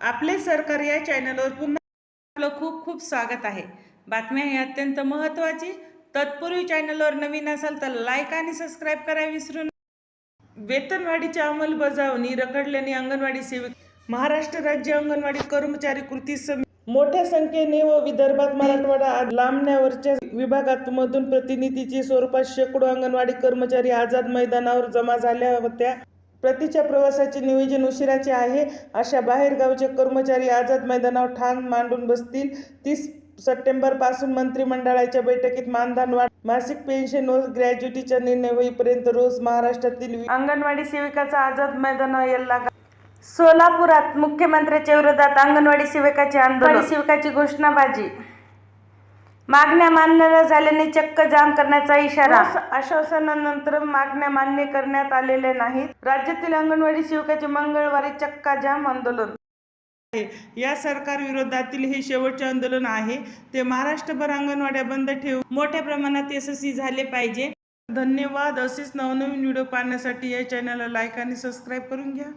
आपले सरकार या चॅनलवर पुन्हा आपलं खूप खूप स्वागत आहे. बातम्या ही अत्यंत महत्त्वाची. तत्पूर्वी चॅनलवर नवीन असाल तर लाईक आणि सबस्क्राईब करायला विसरू नका. वेतनवाढीची अंमलबजावणी रखडल्याने अंगणवाडी सेवक महाराष्ट्र राज्य अंगणवाडी कर्मचारी कृती समिती मोठ्या संख्येने व विदर्भात मराठवाडा लांबण्यावरच्या विभागातमधून प्रतिनिधीची स्वरूपात शेकडो अंगणवाडी कर्मचारी आझाद मैदानावर जमा झाल्या होत्या. प्रतीच्या प्रवासाचे नियोजन उशिराचे आहे. अशा बाहेरगावचे कर्मचारी आझाद मैदानावर ठाण मांडून बसतील. तीस सप्टेंबरपासून मंत्रिमंडळाच्या बैठकीत मानधन वाढ मासिक पेन्शन व ग्रॅज्युटीचा निर्णय होईपर्यंत रोज महाराष्ट्रातील अंगणवाडी सेविकाचा आझाद मैदानावर यल्ला सोलापुरात मुख्यमंत्र्यांच्या विरोधात अंगणवाडी सेविकाचे आंदोलन सेविकाची घोषणाबाजी मागण्या मान्य न झाल्याने चक्क जाम करण्याचा इशारा. आश्वासनानंतर मागण्या मान्य करण्यात आलेल्या नाहीत. राज्यातील अंगणवाडी सेविकाचे मंगळवारी चक्का जाम आंदोलन. आहे या सरकार विरोधातील हे शेवटचे आंदोलन आहे. ते महाराष्ट्रभर अंगणवाड्या बंद ठेवून मोठ्या प्रमाणात यशस्वी झाले पाहिजे. धन्यवाद. असेच नवनवीन व्हिडिओ पाहण्यासाठी या चॅनलला लाईक आणि सबस्क्राईब करून घ्या.